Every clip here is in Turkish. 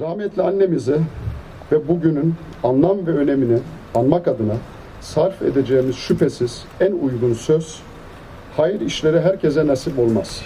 Rahmetli annemizi ve bugünün anlam ve önemini anmak adına sarf edeceğimiz şüphesiz en uygun söz, hayır işleri herkese nasip olmaz.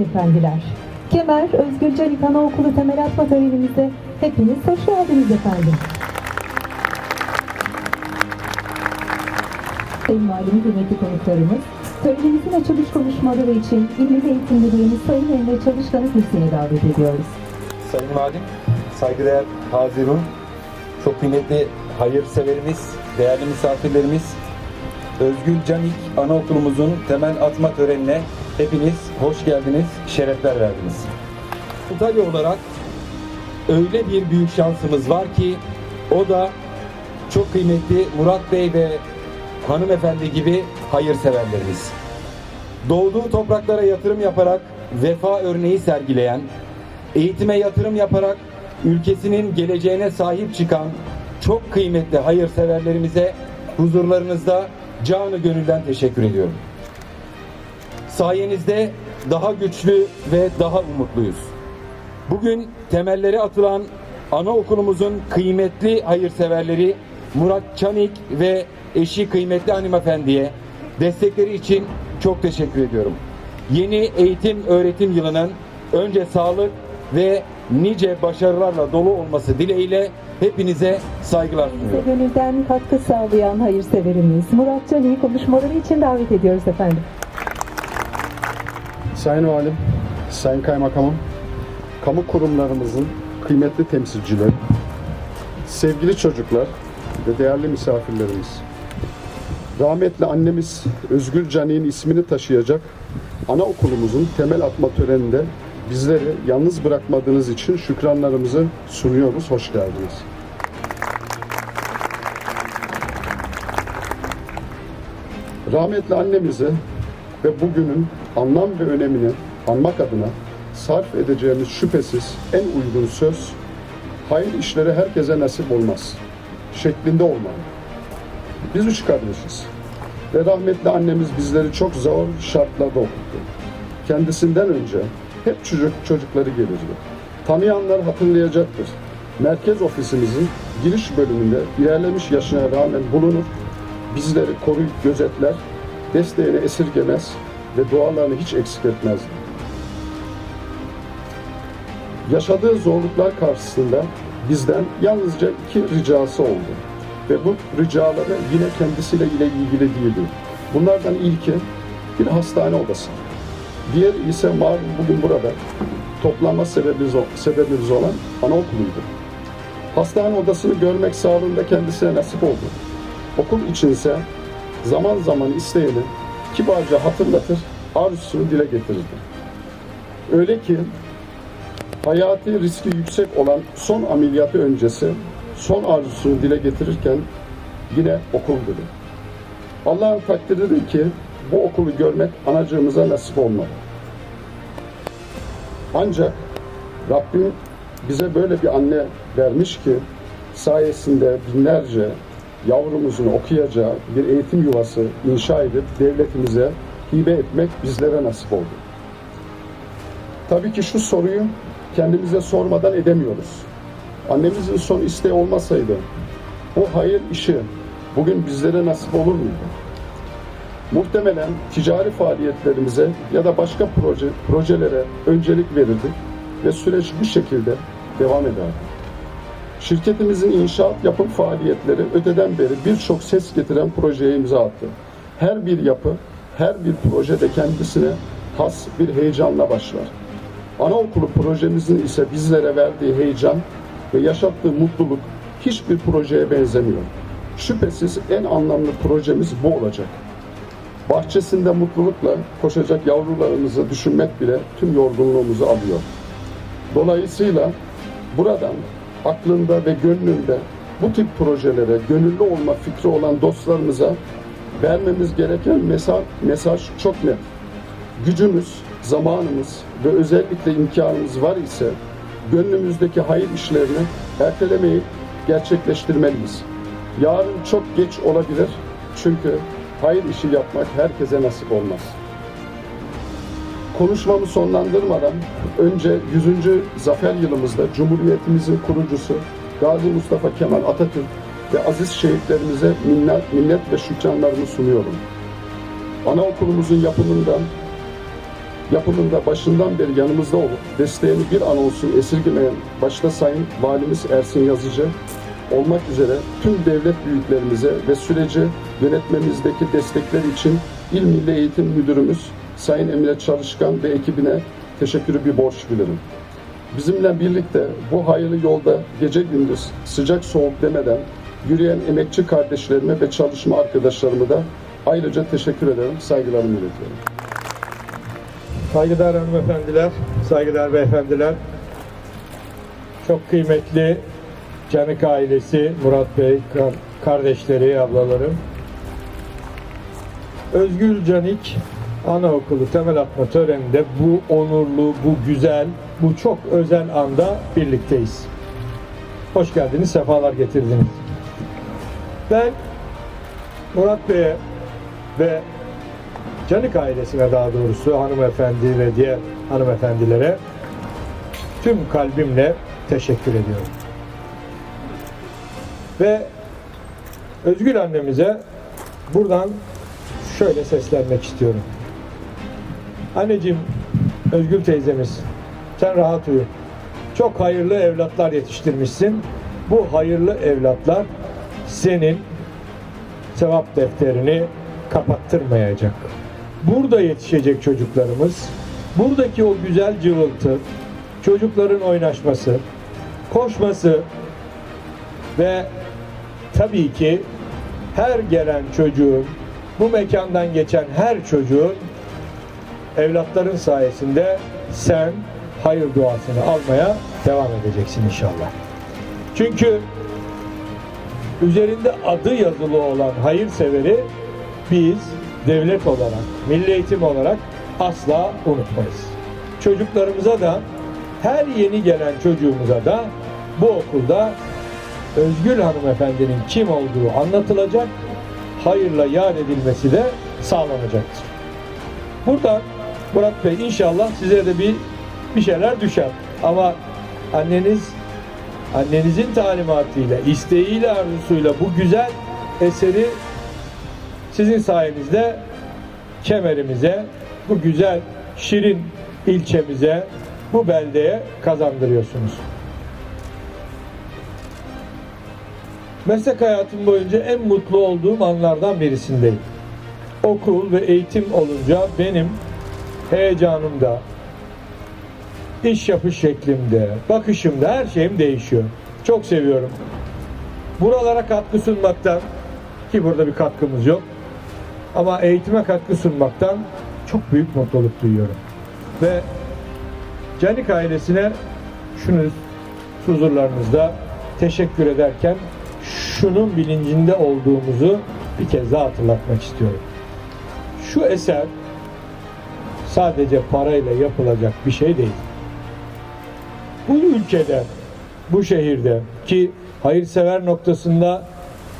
Beyefendiler. Kemer Özgür Canik Anaokulu temel atma törenimize hepiniz hoş geldiniz efendim. Sayın Valim, kıymetli konuklarımız, törenimizin açılış konuşmaları için İl Milli Eğitim Müdürümüz Sayın Emre Çalışkan'ı kürsüye davet ediyoruz. Sayın Valim, saygıdeğer Hazirun, çok kıymetli hayırseverimiz, değerli misafirlerimiz, Özgül Canik Anaokulumuzun temel atma törenine hepiniz hoş geldiniz, şerefler verdiniz. Antalya olarak öyle bir büyük şansımız var ki o da çok kıymetli Murat Bey ve hanımefendi gibi hayırseverlerimiz. Doğduğu topraklara yatırım yaparak vefa örneği sergileyen, eğitime yatırım yaparak ülkesinin geleceğine sahip çıkan çok kıymetli hayırseverlerimize huzurlarınızda canı gönülden teşekkür ediyorum. Sayenizde daha güçlü ve daha umutluyuz. Bugün temelleri atılan anaokulumuzun kıymetli hayırseverleri Murat Çanik ve eşi kıymetli hanımefendiye destekleri için çok teşekkür ediyorum. Yeni eğitim öğretim yılının önce sağlık ve nice başarılarla dolu olması dileğiyle hepinize saygılar sunuyorum. gönülden katkı sağlayan hayırseverimiz Murat Canik'i konuşmaları için davet ediyoruz efendim. Sayın Valim, Sayın Kaymakamım, kamu kurumlarımızın kıymetli temsilcileri, sevgili çocuklar ve değerli misafirlerimiz. Rahmetli annemiz Özgür Canik'in ismini taşıyacak anaokulumuzun temel atma töreninde bizleri yalnız bırakmadığınız için şükranlarımızı sunuyoruz. Hoş geldiniz. Rahmetli annemizi ve bugünün anlam ve önemini anmak adına sarf edeceğimiz şüphesiz en uygun söz, hayır işleri herkese nasip olmaz şeklinde olmalı. Biz üç kardeşiz ve rahmetli annemiz bizleri çok zor şartlarda okuttu. Kendisinden önce hep çocuk çocukları gelirdi. Tanıyanlar hatırlayacaktır. Merkez ofisimizin giriş bölümünde ilerlemiş yaşına rağmen bulunur, bizleri koruyup gözetler, desteğini esirgemez ve dualarını hiç eksik etmezdi. Yaşadığı zorluklar karşısında bizden yalnızca iki ricası oldu. Ve bu ricaları yine kendisiyle ile ilgili değildi. Bunlardan ilki bir hastane odası. Diğer ise malum bugün burada toplanma sebebimiz, sebebimiz olan anaokuluydu. Hastane odasını görmek sağlığında kendisine nasip oldu. Okul içinse zaman zaman isteyeni kibarca hatırlatır, arzusunu dile getirirdi. Öyle ki hayati riski yüksek olan son ameliyatı öncesi son arzusunu dile getirirken yine okul dedi. Allah'ın takdiridir ki bu okulu görmek anacığımıza nasip olmadı. Ancak Rabbim bize böyle bir anne vermiş ki sayesinde binlerce yavrumuzun okuyacağı bir eğitim yuvası inşa edip devletimize hibe etmek bizlere nasip oldu. Tabii ki şu soruyu kendimize sormadan edemiyoruz. Annemizin son isteği olmasaydı o hayır işi bugün bizlere nasip olur muydu? Muhtemelen ticari faaliyetlerimize ya da başka proje, projelere öncelik verirdik ve süreç bu şekilde devam ederdi. Şirketimizin inşaat yapım faaliyetleri öteden beri birçok ses getiren projeye imza attı. Her bir yapı, her bir proje de kendisine has bir heyecanla başlar. Anaokulu projemizin ise bizlere verdiği heyecan ve yaşattığı mutluluk hiçbir projeye benzemiyor. Şüphesiz en anlamlı projemiz bu olacak. Bahçesinde mutlulukla koşacak yavrularımızı düşünmek bile tüm yorgunluğumuzu alıyor. Dolayısıyla buradan aklında ve gönlünde bu tip projelere gönüllü olma fikri olan dostlarımıza vermemiz gereken mesaj, mesaj çok net. Gücümüz, zamanımız ve özellikle imkanımız var ise gönlümüzdeki hayır işlerini ertelemeyip gerçekleştirmeliyiz. Yarın çok geç olabilir çünkü hayır işi yapmak herkese nasip olmaz. Konuşmamı sonlandırmadan önce 100. zafer yılımızda Cumhuriyetimizin kurucusu Gazi Mustafa Kemal Atatürk ve aziz şehitlerimize minnet, minnet ve şükranlarımı sunuyorum. Anaokulumuzun yapımından yapımında başından beri yanımızda olup desteğini bir an olsun esirgemeyen başta Sayın Valimiz Ersin Yazıcı olmak üzere tüm devlet büyüklerimize ve süreci yönetmemizdeki destekleri için İl Milli Eğitim Müdürümüz Sayın Emre Çalışkan ve ekibine teşekkürü bir borç bilirim. Bizimle birlikte bu hayırlı yolda gece gündüz sıcak soğuk demeden yürüyen emekçi kardeşlerime ve çalışma arkadaşlarıma da ayrıca teşekkür ederim, saygılarımı iletiyorum. Saygıdeğer hanımefendiler, saygıdeğer beyefendiler, çok kıymetli Canık ailesi, Murat Bey, kar- kardeşleri, ablalarım. Özgül Canik Anaokulu temel atma töreninde bu onurlu, bu güzel, bu çok özel anda birlikteyiz. Hoş geldiniz, sefalar getirdiniz. Ben Murat Bey'e ve Canik ailesine daha doğrusu hanımefendi ve diğer hanımefendilere tüm kalbimle teşekkür ediyorum. Ve Özgül annemize buradan şöyle seslenmek istiyorum. Anneciğim, Özgül teyzemiz, sen rahat uyu. Çok hayırlı evlatlar yetiştirmişsin. Bu hayırlı evlatlar senin sevap defterini kapattırmayacak. Burada yetişecek çocuklarımız, buradaki o güzel cıvıltı, çocukların oynaşması, koşması ve tabii ki her gelen çocuğun, bu mekandan geçen her çocuğun evlatların sayesinde sen hayır duasını almaya devam edeceksin inşallah. Çünkü üzerinde adı yazılı olan hayırseveri biz devlet olarak, milli eğitim olarak asla unutmayız. Çocuklarımıza da her yeni gelen çocuğumuza da bu okulda Özgül hanımefendinin kim olduğu anlatılacak, hayırla yad edilmesi de sağlanacaktır. Buradan Murat Bey inşallah size de bir bir şeyler düşer. Ama anneniz annenizin talimatıyla, isteğiyle, arzusuyla bu güzel eseri sizin sayenizde kemerimize, bu güzel şirin ilçemize, bu beldeye kazandırıyorsunuz. Meslek hayatım boyunca en mutlu olduğum anlardan birisindeyim. Okul ve eğitim olunca benim heyecanımda, iş yapış şeklimde, bakışımda her şeyim değişiyor. Çok seviyorum. Buralara katkı sunmaktan ki burada bir katkımız yok. Ama eğitime katkı sunmaktan çok büyük mutluluk duyuyorum. Ve Canik ailesine şunu huzurlarınızda teşekkür ederken şunun bilincinde olduğumuzu bir kez daha hatırlatmak istiyorum. Şu eser sadece parayla yapılacak bir şey değil. Bu ülkede, bu şehirde ki hayırsever noktasında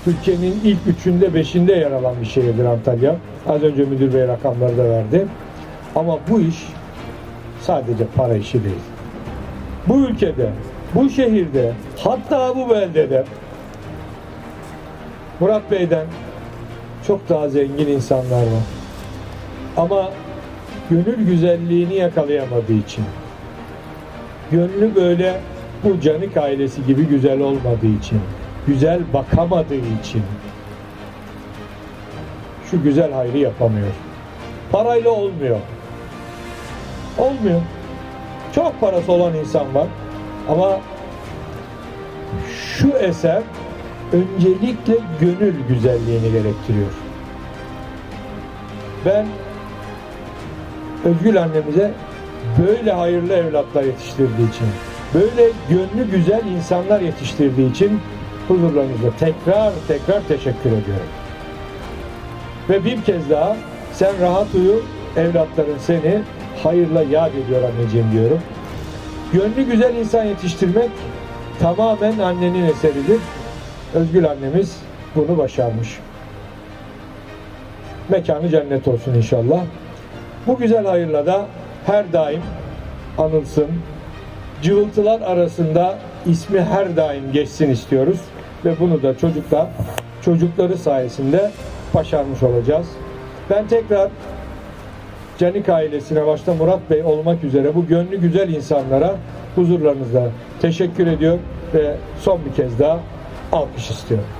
Türkiye'nin ilk üçünde beşinde yer alan bir şehirdir Antalya. Az önce müdür bey rakamları da verdi. Ama bu iş sadece para işi değil. Bu ülkede, bu şehirde, hatta bu beldede Murat Bey'den çok daha zengin insanlar var. Ama gönül güzelliğini yakalayamadığı için, gönlü böyle bu Canik ailesi gibi güzel olmadığı için, güzel bakamadığı için şu güzel hayrı yapamıyor. Parayla olmuyor. Olmuyor. Çok parası olan insan var ama şu eser öncelikle gönül güzelliğini gerektiriyor. Ben Özgül annemize böyle hayırlı evlatlar yetiştirdiği için, böyle gönlü güzel insanlar yetiştirdiği için huzurlarınızda tekrar tekrar teşekkür ediyorum. Ve bir kez daha sen rahat uyu, evlatların seni hayırla yad ediyor anneciğim diyorum. Gönlü güzel insan yetiştirmek tamamen annenin eseridir. Özgül annemiz bunu başarmış. Mekanı cennet olsun inşallah. Bu güzel hayırla da her daim anılsın. Cıvıltılar arasında ismi her daim geçsin istiyoruz. Ve bunu da çocuklar, çocukları sayesinde başarmış olacağız. Ben tekrar Canik ailesine başta Murat Bey olmak üzere bu gönlü güzel insanlara huzurlarınızda teşekkür ediyor ve son bir kez daha alkış istiyorum.